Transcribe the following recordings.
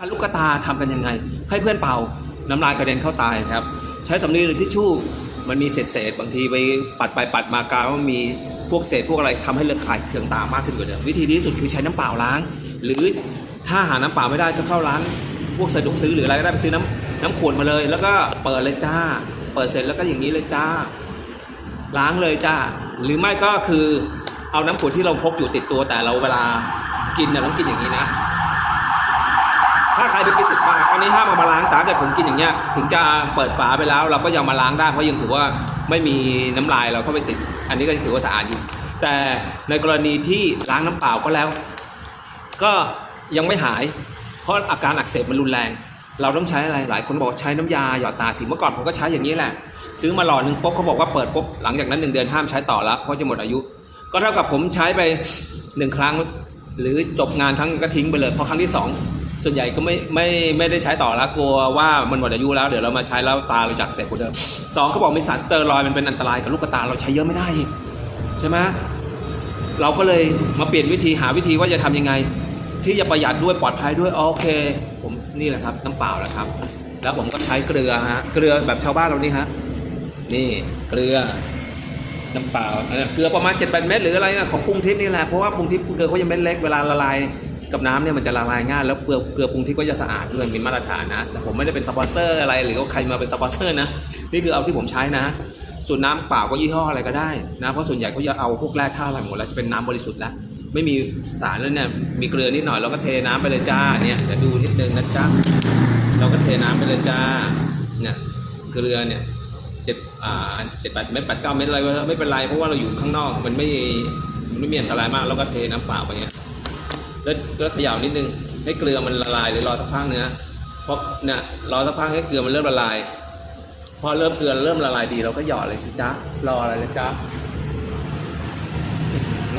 คันลูกกระตาทำกันยังไง ให้เพื่อนเป่าน้ำลายกระเด็นเข้าตายครับ ใช้สำลีหรือทิชชู่มันมีเศษเศษบางทีไปปัดไปปัดมากลายว่ามีพวกเศษพวกอะไรทำให้เลือดขายเคืองตามากขึ้นกว่าเดิมวิธีดีที่สุดคือใช้น้ำเปล่าล้าง หรือถ้าหาน้ำเปล่าไม่ได้ก็เข้าร้านพวกสะดวกซื้อหรืออะไรก็ได้ไปซื้อน้ำน้ำขวดมาเลย แล้วก็เปิดเลยจ้า เปิดเสร็จแล้วก็อย่างนี้เลยจ้า ล้างเลยจ้า หรือไม่ก็คือเอาน้ำขวดที่เราพกอยู่ติดตัวแต่เราเวลากินเนี่ยต้องกินอย่างนี้นะ ใครไปกินติดปากอันนี้ห้ามเอามาล้างตาเกิดผมกินอย่างเงี้ย ถึงจะเปิดฝาไปแล้ว เราก็ยังมาล้างได้เพราะยังถือว่าไม่มีน้ำลายเราเข้าไปติด อันนี้ก็ถือว่าสะอาดอยู่ แต่ในกรณีที่ล้างน้ำเปล่าก็แล้ว ก็ยังไม่หาย เพราะอาการอักเสบมันรุนแรง เราต้องใช้อะไรหลายคนบอกใช้น้ำยาหยอดตาสีเมื่อก่อนผมก็ใช้อย่างนี้แหละ ซื้อมาหลอดหนึ่งปุ๊บเขาบอกว่าเปิดปุ๊บหลังจากนั้นหนึ่งเดือนห้ามใช้ต่อแล้วเพราะจะหมดอายุ ก็เท่ากับผมใช้ไปหนึ่งครั้ง หรือจบงานทั้งก็ทิ้งไปเลยพราะครั้งที่สอง ส่วนใหญ่ก็ไม่ไม่ไม่ได้ใช้ต่อแล้วกลัวว่ามันหมดอายุแล้วเดี๋ยวเรามาใช้แล้วตาเราจากเสพกว่าเดิมสองเขาบอกมีสารสเตอรอยมันเป็นอันตรายกับลูกตาเราใช้เยอะไม่ได้ใช่ไหมเราก็เลยมาเปลี่ยนวิธีหาวิธีว่าจะทำยังไง ที่จะประหยัดด้วยปลอดภัยด้วยโอเค ผมนี่แหละครับน้ำเปล่าแหละครับ แล้วผมก็ใช้เกลือฮะเกลือแบบชาวบ้านเรานี่ฮะนี่เกลือน้ำเปล่าเกลือประมาณ7จ็ดแปดเม็ดหรืออะไรนะของปรุงทิพย์นี่แหละเพราะว่าปรุงทิพย์เกลือเขาจะเม็ดเล็กเวลาละลาย กับน้ำเนี่ยมันจะละลายง่ายแล้วเกลือเกลือปรุงทิพย์ก็จะสะอาดด้วยมีมาตรฐานนะแต่ผมไม่ได้เป็นสปอนเซอร์อะไรหรือว่าใครมาเป็นสปอนเซอร์นะนี่คือเอาที่ผมใช้นะ ส่วนน้ำเปล่าก็ยี่ห้ออะไรก็ได้นะเพราะส่วนใหญ่เขาจะเอาพวกแร่ธาตุอะไรหมดแล้วจะเป็นน้ำบริสุทธิ์แล้วไม่มีสารแล้วเนี่ยมีเกลือนิดหน่อยเราก็เทน้ำไปเลยจ้าเนี่ยเดี๋ยวดูนิดนึงนะจ๊ะเราก็เทน้ำไปเลยจ้าเนี่ยเกลือเนี่ยเจ็ดอ่าเจ็ดแปดเม็ดแปดเก้าเม็ดอะไรวะไม่เป็นไรเพราะว่าเราอยู่ข้างนอกมันไม่มันไม่มีอันตรายมากเราก็เทน้ำเปล่าไปเงี้ย แล้วก็เขย่านิดนึงให้เกลือมันละลายหรือรอสักพักเนื้อเพราะเนี่ยรอสักพักให้เกลือมันเริ่มละลาย พอเริ่มเกลือเริ่มละลายดีเราก็หยอดเลยสิจ๊ะรออะไรเลยจ๊ะ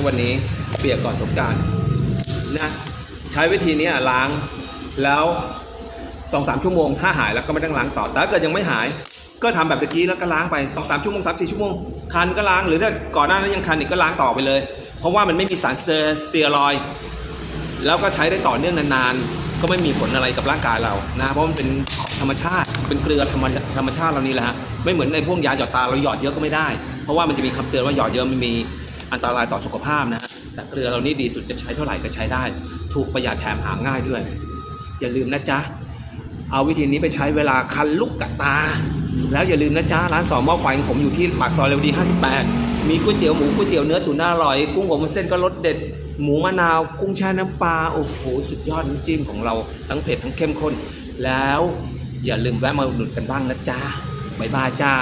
วันนี้เปียกก่อนสงการนะใช้วิธีนี้ล้างแล้วสองสามชั่วโมง ถ้าหายแล้วก็ไม่ต้องล้างต่อ แต่ถ้าเกิดยังไม่หาย ก็ทำแบบเมื่อกี้แล้วก็ล้างไปสองสามชั่วโมงสามสี่ชั่วโมงคันก็ล้างหรือถ้าก่อนหน้านั้นยังคันอีกก็ล้างต่อไปเลย เพราะว่ามันไม่มีสารสเตียรอย แล้วก็ใช้ได้ต่อเนื่องนานๆ ก็ไม่มีผลอะไรกับร่างกายเรานะเพราะมันเป็นธรรมชาติเป็นเกลือธรรมชาธรรมชาติเรานี่แหละฮะไม่เหมือนในพวกยาหยอดตาเราหยอดเยอะก็ไม่ได้ เพราะว่ามันจะมีคำเตือนว่าหยอดเยอะมันมีอันตรายต่อสุขภาพนะแต่เกลือเรานี่ดีสุดจะใช้เท่าไหร่ก็ใช้ได้ ถูกประหยัดแถมหาง่ายด้วย อย่าลืมนะจ๊ะเอาวิธีนี้ไปใช้เวลาคันลูกกะตา แล้วอย่าลืมนะจ๊ะร้านสองหม้อไฟของผมอยู่ที่ปากซอยเรวดี 58 มีก๋วยเตี๋ยวหมูก๋วยเตี๋ยวเนื้อตุ๋นอร่อย กุ้งอบวุ้นเส้นก็รสเด็ด หมูมะนาว กุ้งแช่น้ำปลา โอ้โห สุดยอดน้ำจิ้มของเรา ทั้งเผ็ดทั้งเข้มข้น แล้วอย่าลืมแวะมาอุดหนุนกันบ้างนะจ๊ะบ๊ายบายจ้า